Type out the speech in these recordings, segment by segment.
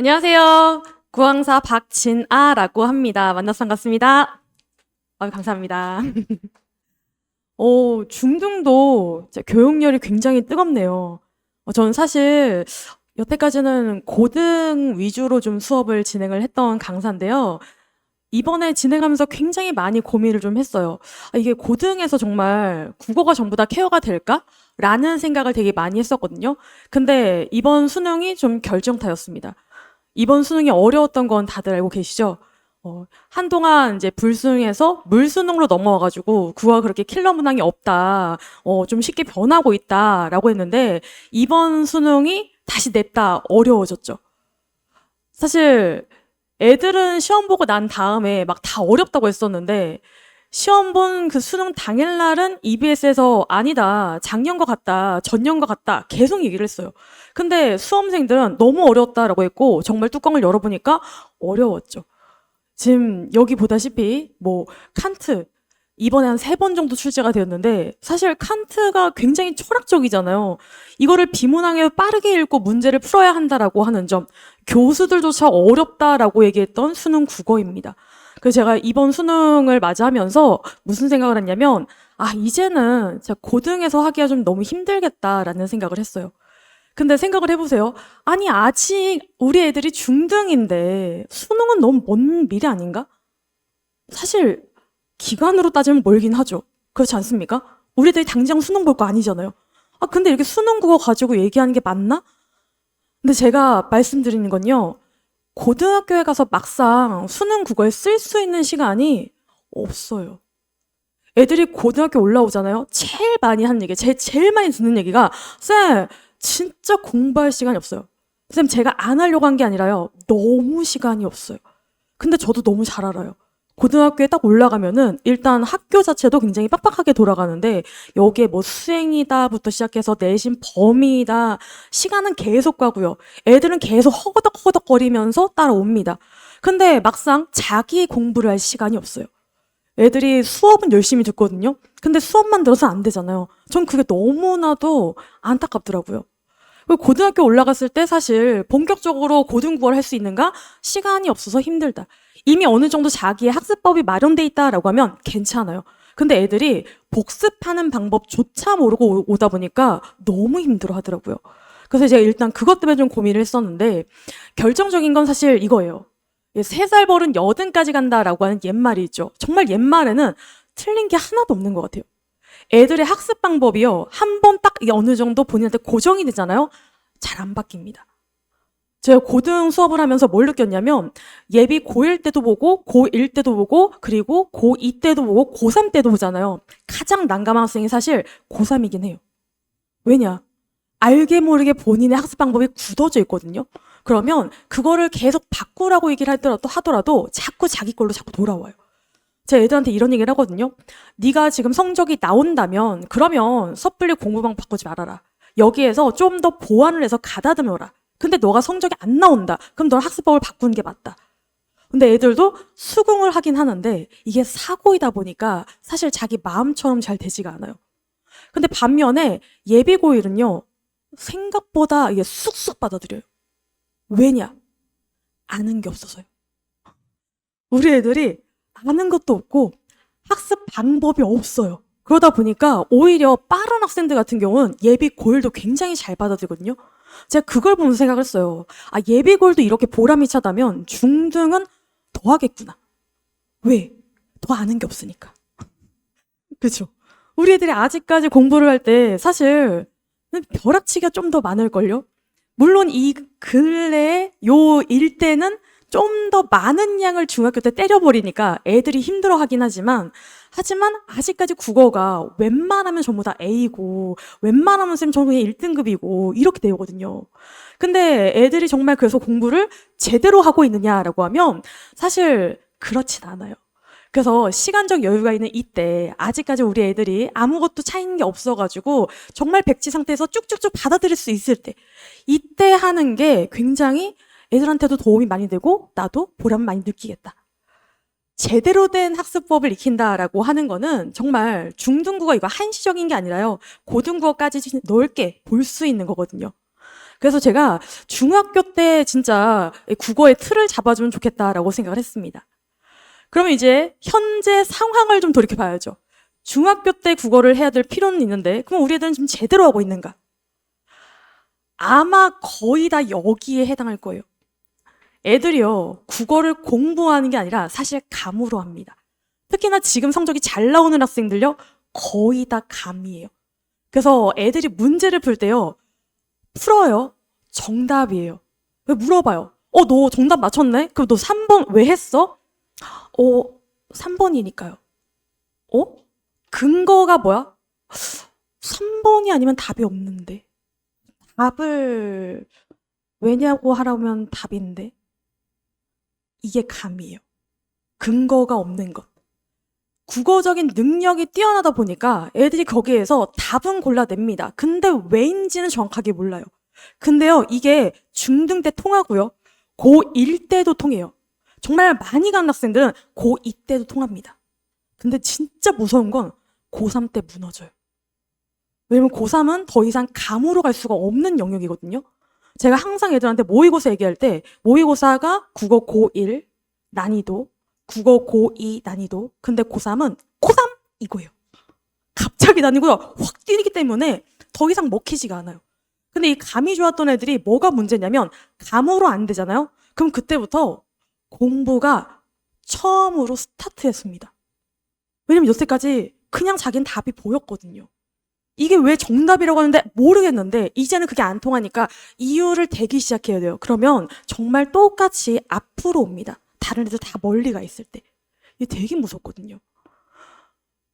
안녕하세요. 구황사 박진아라고 합니다. 만나서 반갑습니다. 아, 감사합니다. 어, 중등도 교육열이 굉장히 뜨겁네요. 어, 저는 사실 여태까지는 고등 위주로 좀 수업을 진행을 했던 강사인데요. 이번에 진행하면서 굉장히 많이 고민을 좀 했어요. 아, 이게 고등에서 정말 국어가 전부 다 케어가 될까? 라는 생각을 되게 많이 했었거든요. 근데 이번 수능이 좀 결정타였습니다. 이번 수능이 어려웠던 건 다들 알고 계시죠? 어, 한동안 이제 불수능에서 물수능으로 넘어와가지고 국어가 그렇게 킬러 문항이 없다, 어, 좀 쉽게 변하고 있다라고 했는데 이번 수능이 다시 냈다 어려워졌죠. 사실 애들은 시험 보고 난 다음에 막 다 어렵다고 했었는데 시험 본 그 수능 당일날은 EBS에서 아니다, 작년과 같다, 전년과 같다 계속 얘기를 했어요. 근데 수험생들은 너무 어려웠다라고 했고 정말 뚜껑을 열어보니까 어려웠죠. 지금 여기 보다시피 뭐 칸트 이번에 한 세 번 정도 출제가 되었는데 사실 칸트가 굉장히 철학적이잖아요. 이거를 비문항에 빠르게 읽고 문제를 풀어야 한다라고 하는 점 교수들조차 어렵다라고 얘기했던 수능 국어입니다. 그래서 제가 이번 수능을 맞이하면서 무슨 생각을 했냐면 아 이제는 제가 고등에서 하기가 좀 너무 힘들겠다라는 생각을 했어요. 근데 생각을 해보세요. 아니 아직 우리 애들이 중등인데 수능은 너무 먼 미래 아닌가? 사실 기간으로 따지면 멀긴 하죠. 그렇지 않습니까? 우리들이 당장 수능 볼 거 아니잖아요. 아 근데 이렇게 수능 국어 가지고 얘기하는 게 맞나? 근데 제가 말씀드리는 건요. 고등학교에 가서 막상 수능 국어에 쓸 수 있는 시간이 없어요. 애들이 고등학교 올라오잖아요. 제일 많이 하는 얘기, 제 제일 많이 듣는 얘기가 쌤, 진짜 공부할 시간이 없어요. 쌤, 제가 안 하려고 한 게 아니라요. 너무 시간이 없어요. 근데 저도 너무 잘 알아요. 고등학교에 딱 올라가면은 일단 학교 자체도 굉장히 빡빡하게 돌아가는데 여기에 뭐 수행이다부터 시작해서 내신 범위이다 시간은 계속 가고요. 애들은 계속 허거덕허거덕거리면서 따라옵니다. 근데 막상 자기 공부를 할 시간이 없어요. 애들이 수업은 열심히 듣거든요. 근데 수업만 들어서 안 되잖아요. 전 그게 너무나도 안타깝더라고요. 그리고 고등학교 올라갔을 때 사실 본격적으로 고등국어를 할수 있는가? 시간이 없어서 힘들다. 이미 어느 정도 자기의 학습법이 마련돼 있다라고 하면 괜찮아요. 근데 애들이 복습하는 방법조차 모르고 오- 오다 보니까 너무 힘들어 하더라고요. 그래서 제가 일단 그것 때문에 좀 고민을 했었는데 결정적인 건 사실 이거예요. 세 살 버른 여든까지 간다라고 하는 옛말이 있죠. 정말 옛말에는 틀린 게 하나도 없는 것 같아요. 애들의 학습 방법이요. 한 번 딱 어느 정도 본인한테 고정이 되잖아요. 잘 안 바뀝니다. 제가 고등 수업을 하면서 뭘 느꼈냐면 예비 고1 때도 보고 고1 때도 보고 그리고 고2 때도 보고 고3 때도 보잖아요. 가장 난감한 학생이 사실 고3이긴 해요. 왜냐? 알게 모르게 본인의 학습 방법이 굳어져 있거든요. 그러면 그거를 계속 바꾸라고 얘기를 하더라도 하더라도 자꾸 자기 걸로 자꾸 돌아와요. 제가 애들한테 이런 얘기를 하거든요. 네가 지금 성적이 나온다면 그러면 섣불리 공부방 바꾸지 말아라. 여기에서 좀 더 보완을 해서 가다듬어라. 근데 너가 성적이 안 나온다. 그럼 너는 학습법을 바꾸는 게 맞다. 근데 애들도 수긍을 하긴 하는데 이게 사고이다 보니까 사실 자기 마음처럼 잘 되지가 않아요. 근데 반면에 예비고일은요, 생각보다 이게 쑥쑥 받아들여요. 왜냐? 아는 게 없어서요. 우리 애들이 아는 것도 없고 학습 방법이 없어요. 그러다 보니까 오히려 빠른 학생들 같은 경우는 예비 고일도 굉장히 잘 받아들거든요. 제가 그걸 보면서 생각을 했어요. 아, 예비 고일도 이렇게 보람이 차다면 중등은 더 하겠구나. 왜? 더 아는 게 없으니까. 그죠? 우리 애들이 아직까지 공부를 할 때 사실 벼락치기가 좀 더 많을걸요? 물론 이 근래에 요 일대는 좀 더 많은 양을 중학교 때 때려버리니까 애들이 힘들어 하긴 하지만, 하지만 아직까지 국어가 웬만하면 전부 다 A고, 웬만하면 쌤 전부 1등급이고, 이렇게 되거든요. 근데 애들이 정말 그래서 공부를 제대로 하고 있느냐라고 하면 사실 그렇진 않아요. 그래서 시간적 여유가 있는 이때 아직까지 우리 애들이 아무것도 차이는 게 없어가지고 정말 백지 상태에서 쭉쭉쭉 받아들일 수 있을 때 이때 하는 게 굉장히 애들한테도 도움이 많이 되고 나도 보람 많이 느끼겠다. 제대로 된 학습법을 익힌다라고 하는 거는 정말 중등국어 이거 한시적인 게 아니라요. 고등국어까지 넓게 볼 수 있는 거거든요. 그래서 제가 중학교 때 진짜 국어의 틀을 잡아주면 좋겠다라고 생각을 했습니다. 그러면 이제 현재 상황을 좀 돌이켜 봐야죠. 중학교 때 국어를 해야 될 필요는 있는데, 그럼 우리 애들은 지금 제대로 하고 있는가? 아마 거의 다 여기에 해당할 거예요. 애들이요, 국어를 공부하는 게 아니라 사실 감으로 합니다. 특히나 지금 성적이 잘 나오는 학생들요, 거의 다 감이에요. 그래서 애들이 문제를 풀 때요, 풀어요. 정답이에요. 왜 물어봐요? 어, 너 정답 맞췄네? 그럼 너 3번 왜 했어? 어, 3번이니까요. 어? 근거가 뭐야? 3번이 아니면 답이 없는데. 답을 왜냐고 하라면 답인데. 이게 감이에요. 근거가 없는 것. 국어적인 능력이 뛰어나다 보니까 애들이 거기에서 답은 골라냅니다. 근데 왜인지는 정확하게 몰라요. 근데요, 이게 중등 때 통하고요. 고1 때도 통해요. 정말 많이 가는 학생들은 고2 때도 통합니다. 근데 진짜 무서운 건 고3 때 무너져요. 왜냐면 고3은 더 이상 감으로 갈 수가 없는 영역이거든요. 제가 항상 애들한테 모의고사 얘기할 때 모의고사가 국어 고1 난이도, 국어 고2 난이도, 근데 고3은 고3 이거예요. 갑자기 난이도가 확 뛰기 때문에 더 이상 먹히지가 않아요. 근데 이 감이 좋았던 애들이 뭐가 문제냐면 감으로 안 되잖아요. 그럼 그때부터 공부가 처음으로 스타트했습니다. 왜냐면 여태까지 그냥 자기는 답이 보였거든요. 이게 왜 정답이라고 하는데 모르겠는데 이제는 그게 안 통하니까 이유를 대기 시작해야 돼요. 그러면 정말 똑같이 앞으로 옵니다. 다른 애들 다 멀리 가 있을 때. 이게 되게 무섭거든요.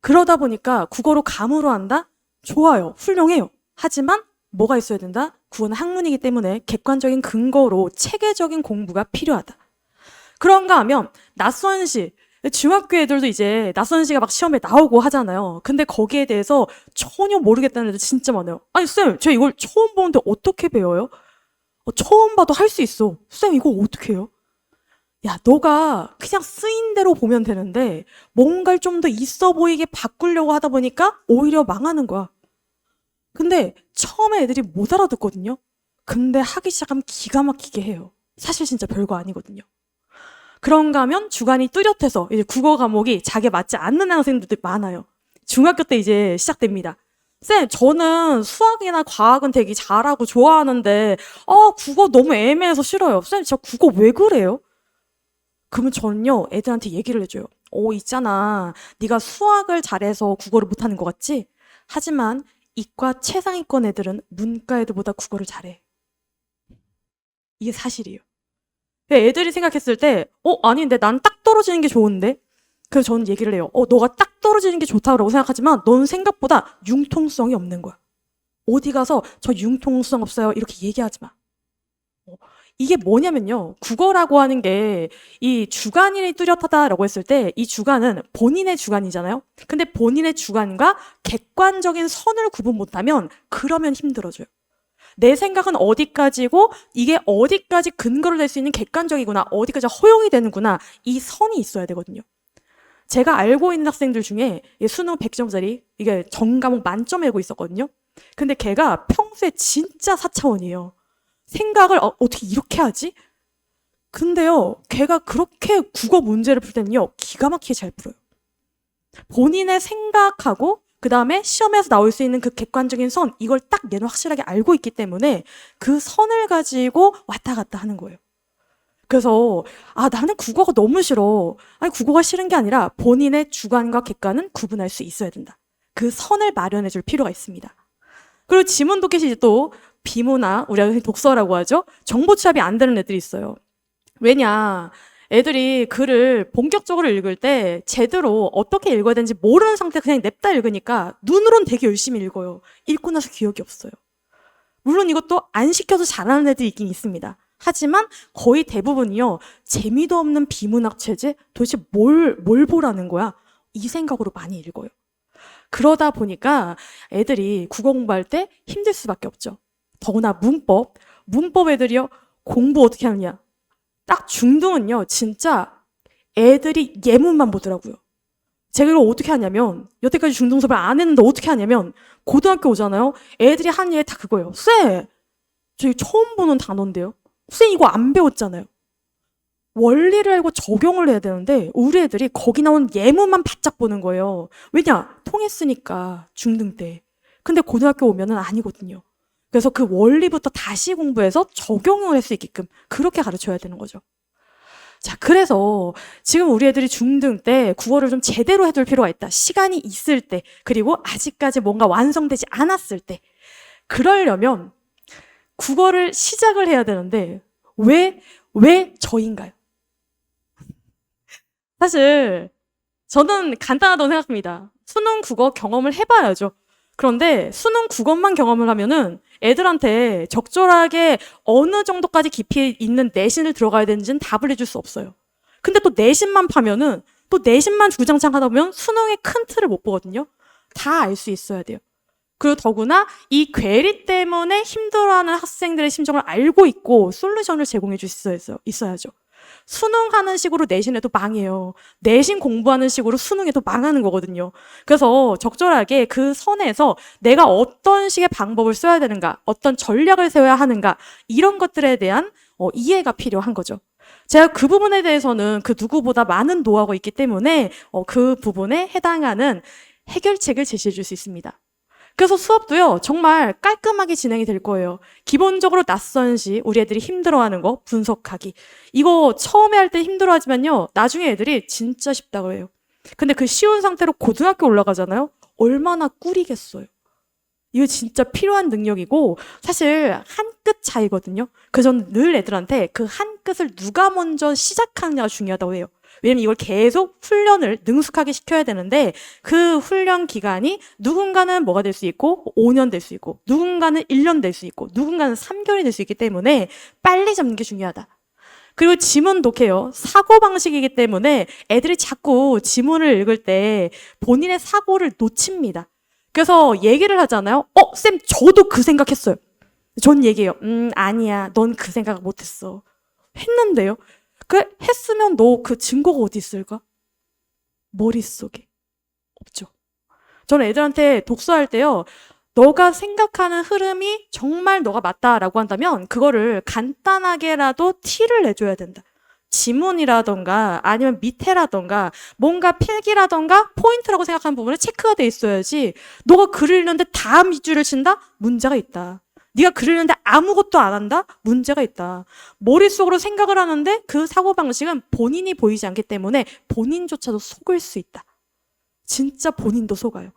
그러다 보니까 국어로 감으로 한다? 좋아요. 훌륭해요. 하지만 뭐가 있어야 된다? 국어는 학문이기 때문에 객관적인 근거로 체계적인 공부가 필요하다. 그런가 하면 낯선 시 중학교 애들도 이제 낯선 시가 막 시험에 나오고 하잖아요. 근데 거기에 대해서 전혀 모르겠다는 애들 진짜 많아요. 아니 쌤, 저 이걸 처음 보는데 어떻게 배워요? 어, 처음 봐도 할 수 있어. 쌤 이거 어떻게 해요? 야, 너가 그냥 쓰인 대로 보면 되는데 뭔가를 좀 더 있어 보이게 바꾸려고 하다 보니까 오히려 망하는 거야. 근데 처음에 애들이 못 알아듣거든요. 근데 하기 시작하면 기가 막히게 해요. 사실 진짜 별거 아니거든요. 그런가 하면 주관이 뚜렷해서 이제 국어 과목이 자기에 맞지 않는 학생들도 많아요. 중학교 때 이제 시작됩니다. 쌤, 저는 수학이나 과학은 되게 잘하고 좋아하는데, 아, 국어 너무 애매해서 싫어요. 쌤, 저 국어 왜 그래요? 그러면 저는요, 애들한테 얘기를 해줘요. 오, 있잖아. 네가 수학을 잘해서 국어를 못하는 것 같지? 하지만 이과 최상위권 애들은 문과 애들보다 국어를 잘해. 이게 사실이에요. 애들이 생각했을 때, 어, 아닌데 난 딱 떨어지는 게 좋은데? 그래서 저는 얘기를 해요. 어, 너가 딱 떨어지는 게 좋다고 생각하지만 넌 생각보다 융통성이 없는 거야. 어디 가서 저 융통성 없어요. 이렇게 얘기하지 마. 어, 이게 뭐냐면요. 국어라고 하는 게 이 주관이 뚜렷하다라고 했을 때 이 주관은 본인의 주관이잖아요. 근데 본인의 주관과 객관적인 선을 구분 못하면 그러면 힘들어져요. 내 생각은 어디까지고 이게 어디까지 근거를 낼 수 있는 객관적이구나, 어디까지 허용이 되는구나 이 선이 있어야 되거든요. 제가 알고 있는 학생들 중에 수능 100점짜리 이게 전 과목 만점 알고 있었거든요. 근데 걔가 평소에 진짜 사차원이에요. 생각을 어, 어떻게 이렇게 하지? 근데요, 걔가 그렇게 국어 문제를 풀 때는요, 기가 막히게 잘 풀어요. 본인의 생각하고 그 다음에 시험에서 나올 수 있는 그 객관적인 선, 이걸 딱 얘는 확실하게 알고 있기 때문에 그 선을 가지고 왔다 갔다 하는 거예요. 그래서, 아, 나는 국어가 너무 싫어. 아니, 국어가 싫은 게 아니라 본인의 주관과 객관은 구분할 수 있어야 된다. 그 선을 마련해 줄 필요가 있습니다. 그리고 지문 도켓이 또 비문화, 우리가 독서라고 하죠. 정보 취합이 안 되는 애들이 있어요. 왜냐, 애들이 글을 본격적으로 읽을 때 제대로 어떻게 읽어야 되는지 모르는 상태 그냥 냅다 읽으니까 눈으론 되게 열심히 읽어요. 읽고 나서 기억이 없어요. 물론 이것도 안 시켜서 잘하는 애들이 있긴 있습니다. 하지만 거의 대부분이요. 재미도 없는 비문학 체제? 도대체 뭘, 뭘 보라는 거야? 이 생각으로 많이 읽어요. 그러다 보니까 애들이 국어 공부할 때 힘들 수밖에 없죠. 더구나 문법. 문법 애들이요. 공부 어떻게 하느냐. 딱 중등은요, 진짜 애들이 예문만 보더라고요. 제가 이걸 어떻게 하냐면, 여태까지 중등 수업을 안 했는데 어떻게 하냐면, 고등학교 오잖아요? 애들이 한 얘기 다 그거예요. 쎄! 저희 처음 보는 단어인데요. 선생님 이거 안 배웠잖아요. 원리를 알고 적용을 해야 되는데 우리 애들이 거기 나온 예문만 바짝 보는 거예요. 왜냐? 통했으니까 중등 때. 근데 고등학교 오면은 아니거든요. 그래서 그 원리부터 다시 공부해서 적용을 할 수 있게끔 그렇게 가르쳐야 되는 거죠. 자, 그래서 지금 우리 애들이 중등 때 국어를 좀 제대로 해둘 필요가 있다. 시간이 있을 때, 그리고 아직까지 뭔가 완성되지 않았을 때. 그러려면 국어를 시작을 해야 되는데, 왜, 왜 저인가요? 사실, 저는 간단하다고 생각합니다. 수능 국어 경험을 해봐야죠. 그런데 수능 국어만 경험을 하면은 애들한테 적절하게 어느 정도까지 깊이 있는 내신을 들어가야 되는지는 답을 해줄 수 없어요. 근데 또 내신만 파면은 또 내신만 주장창 하다 보면 수능의 큰 틀을 못 보거든요. 다 알 수 있어야 돼요. 그리고 더구나 이 괴리 때문에 힘들어하는 학생들의 심정을 알고 있고 솔루션을 제공해 줄 수 있어야죠. 수능하는 식으로 내신에도 망해요. 내신 공부하는 식으로 수능에도 망하는 거거든요. 그래서 적절하게 그 선에서 내가 어떤 식의 방법을 써야 되는가, 어떤 전략을 세워야 하는가, 이런 것들에 대한 어, 이해가 필요한 거죠. 제가 그 부분에 대해서는 그 누구보다 많은 노하우가 있기 때문에 어, 그 부분에 해당하는 해결책을 제시해 줄 수 있습니다. 그래서 수업도요, 정말 깔끔하게 진행이 될 거예요. 기본적으로 낯선 시, 우리 애들이 힘들어하는 거, 분석하기. 이거 처음에 할 때 힘들어하지만요, 나중에 애들이 진짜 쉽다고 해요. 근데 그 쉬운 상태로 고등학교 올라가잖아요? 얼마나 꿀이겠어요. 이거 진짜 필요한 능력이고, 사실 한 끗 차이거든요. 저는 늘 애들한테 그 한 끗을 누가 먼저 시작하느냐가 중요하다고 해요. 왜냐면 이걸 계속 훈련을 능숙하게 시켜야 되는데 그 훈련 기간이 누군가는 뭐가 될 수 있고 5년 될 수 있고 누군가는 1년 될 수 있고 누군가는 3개월이 될 수 있기 때문에 빨리 잡는 게 중요하다. 그리고 지문 독해요. 사고 방식이기 때문에 애들이 자꾸 지문을 읽을 때 본인의 사고를 놓칩니다. 그래서 얘기를 하잖아요. 어, 쌤, 저도 그 생각했어요. 전 얘기해요. 음, 아니야. 넌 그 생각 못했어. 했는데요. 그 했으면 너 그 증거가 어디 있을까? 머릿속에 없죠. 저는 애들한테 독서할 때요. 너가 생각하는 흐름이 정말 너가 맞다라고 한다면 그거를 간단하게라도 티를 내줘야 된다. 지문이라던가 아니면 밑에라던가 뭔가 필기라던가 포인트라고 생각하는 부분에 체크가 돼 있어야지 너가 글을 읽는데 다 밑줄을 친다? 문제가 있다. 네가 읽는데 아무것도 안 한다? 문제가 있다. 머릿속으로 생각을 하는데 그 사고방식은 본인이 보이지 않기 때문에 본인조차도 속을 수 있다. 진짜 본인도 속아요.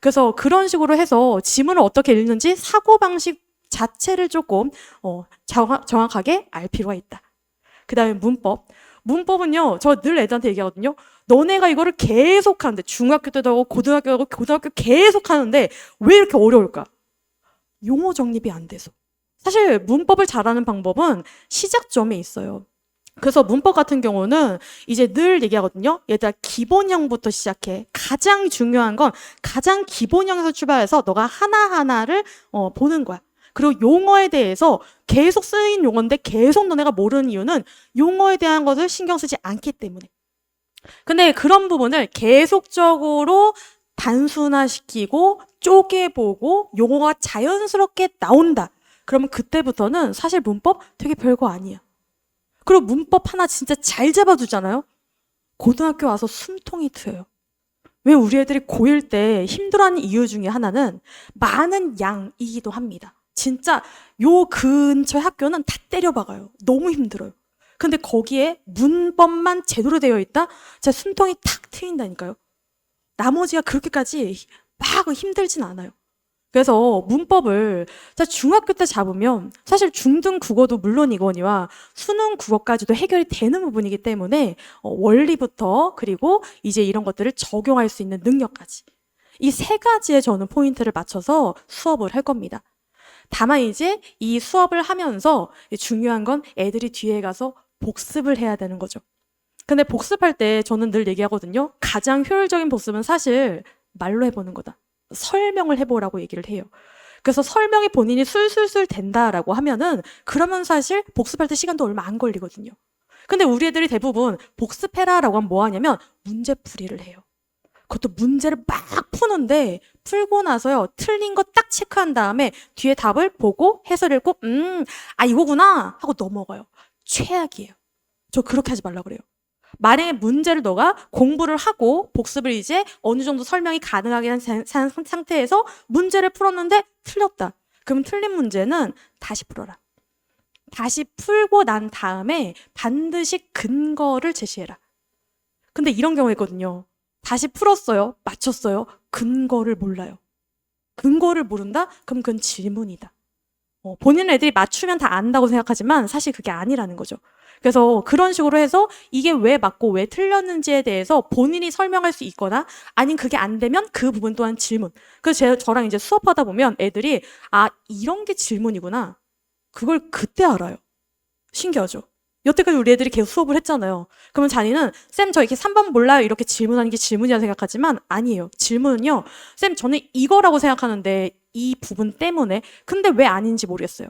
그래서 그런 식으로 해서 지문을 어떻게 읽는지 사고방식 자체를 조금 어, 정확, 정확하게 알 필요가 있다. 그 다음에 문법. 문법은요, 저 늘 애들한테 얘기하거든요. 너네가 이거를 계속 하는데, 중학교 때도 하고, 고등학교 하고, 고등학교 계속 하는데, 왜 이렇게 어려울까? 용어 정립이 안 돼서. 사실 문법을 잘하는 방법은 시작점에 있어요. 그래서 문법 같은 경우는 이제 늘 얘기하거든요. 얘들아, 기본형부터 시작해. 가장 중요한 건 가장 기본형에서 출발해서 너가 하나하나를 어, 보는 거야. 그리고 용어에 대해서 계속 쓰인 용어인데 계속 너네가 모르는 이유는 용어에 대한 것을 신경 쓰지 않기 때문에. 근데 그런 부분을 계속적으로 단순화시키고 쪼개보고 용어가 자연스럽게 나온다. 그러면 그때부터는 사실 문법 되게 별거 아니야. 그리고 문법 하나 진짜 잘 잡아두잖아요? 고등학교 와서 숨통이 트여요. 왜 우리 애들이 고1 때 힘들어하는 이유 중에 하나는 많은 양이기도 합니다. 진짜 요 근처 학교는 다 때려박아요. 너무 힘들어요. 근데 거기에 문법만 제대로 되어 있다? 제 숨통이 탁 트인다니까요. 나머지가 그렇게까지 막 힘들진 않아요. 그래서 문법을 중학교 때 잡으면 사실 중등 국어도 물론이거니와 수능 국어까지도 해결이 되는 부분이기 때문에 어, 원리부터 그리고 이제 이런 것들을 적용할 수 있는 능력까지 이 세 가지에 저는 포인트를 맞춰서 수업을 할 겁니다. 다만 이제 이 수업을 하면서 중요한 건 애들이 뒤에 가서 복습을 해야 되는 거죠. 근데 복습할 때 저는 늘 얘기하거든요. 가장 효율적인 복습은 사실 말로 해보는 거다. 설명을 해보라고 얘기를 해요. 그래서 설명이 본인이 술술술 된다라고 하면은 그러면 사실 복습할 때 시간도 얼마 안 걸리거든요. 근데 우리 애들이 대부분 복습해라라고 하면 뭐 하냐면 문제 풀이를 해요. 그것도 문제를 막 푸는데 풀고 나서요. 틀린 거 딱 체크한 다음에 뒤에 답을 보고 해설 읽고 음, 아 이거구나 하고 넘어가요. 최악이에요. 저 그렇게 하지 말라 그래요. 만약에 문제를 너가 공부를 하고 복습을 이제 어느 정도 설명이 가능하게 한 상태에서 문제를 풀었는데 틀렸다. 그럼 틀린 문제는 다시 풀어라. 다시 풀고 난 다음에 반드시 근거를 제시해라. 근데 이런 경우가 있거든요. 다시 풀었어요. 맞췄어요. 근거를 몰라요. 근거를 모른다? 그럼 그건 질문이다. 어, 본인 애들이 맞추면 다 안다고 생각하지만 사실 그게 아니라는 거죠. 그래서 그런 식으로 해서 이게 왜 맞고 왜 틀렸는지에 대해서 본인이 설명할 수 있거나 아닌 그게 안 되면 그 부분 또한 질문. 그래서 제, 저랑 이제 수업하다 보면 애들이 아, 이런 게 질문이구나. 그걸 그때 알아요. 신기하죠? 여태까지 우리 애들이 계속 수업을 했잖아요. 그러면 자기는 쌤 저 이렇게 3번 몰라요 이렇게 질문하는 게 질문이라 생각하지만 아니에요. 질문은요. 쌤 저는 이거라고 생각하는데 이 부분 때문에 근데 왜 아닌지 모르겠어요.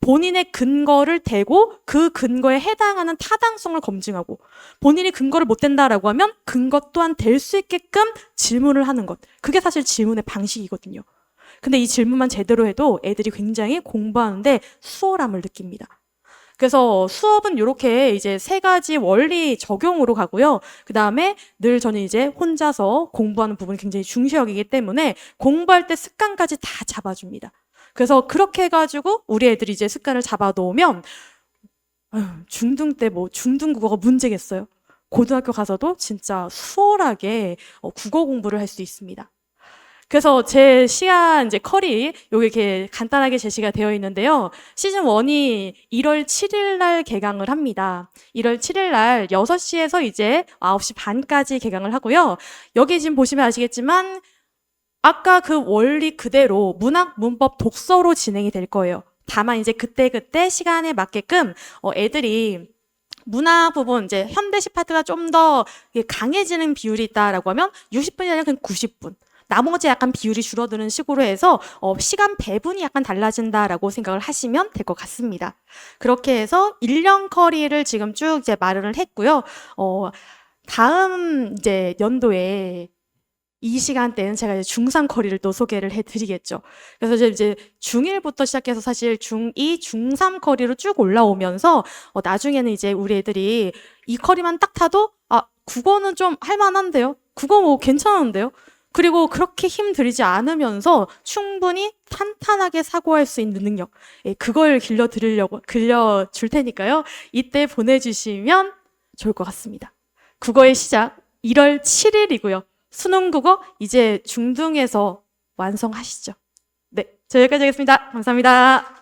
본인의 근거를 대고 그 근거에 해당하는 타당성을 검증하고 본인이 근거를 못 댄다라고 하면 근거 또한 될 수 있게끔 질문을 하는 것. 그게 사실 질문의 방식이거든요. 근데 이 질문만 제대로 해도 애들이 굉장히 공부하는데 수월함을 느낍니다. 그래서 수업은 이렇게 이제 세 가지 원리 적용으로 가고요. 그 다음에 늘 저는 이제 혼자서 공부하는 부분을 굉장히 중시 여기기 때문에 공부할 때 습관까지 다 잡아줍니다. 그래서 그렇게 해가지고 우리 애들이 이제 습관을 잡아놓으면 중등 때 뭐 중등 국어가 문제겠어요. 고등학교 가서도 진짜 수월하게 어, 국어 공부를 할 수 있습니다. 그래서 제 시간 이제 컬이 여기 이렇게 간단하게 제시가 되어 있는데요. 시즌 1이 1월 7일 날 개강을 합니다. 1월 7일 날 6시에서 이제 9시 반까지 개강을 하고요. 여기 지금 보시면 아시겠지만 아까 그 원리 그대로 문학, 문법, 독서로 진행이 될 거예요. 다만 이제 그때그때 시간에 맞게끔 어, 애들이 문학 부분 이제 현대시 파트가 좀 더 강해지는 비율이 있다라고 하면 60분이 아니라 그냥 90분. 나머지 약간 비율이 줄어드는 식으로 해서 어, 시간 배분이 약간 달라진다라고 생각을 하시면 될 것 같습니다. 그렇게 해서 1년 커리를 지금 쭉 이제 마련을 했고요. 어, 다음 이제 연도에 이 시간대는 제가 이제 중3 커리를 또 소개를 해드리겠죠. 그래서 이제, 이제 중1부터 시작해서 사실 중2, 중3 커리로 쭉 올라오면서 어, 나중에는 이제 우리 애들이 이 커리만 딱 타도 아, 국어는 좀 할만한데요? 국어 뭐 괜찮은데요? 그리고 그렇게 힘들이지 않으면서 충분히 탄탄하게 사고할 수 있는 능력. 예, 그걸 길러드리려고, 길려줄 테니까요. 이때 보내주시면 좋을 것 같습니다. 국어의 시작 1월 7일이고요. 수능 국어 이제 중등에서 완성하시죠. 네, 저 여기까지 하겠습니다. 감사합니다.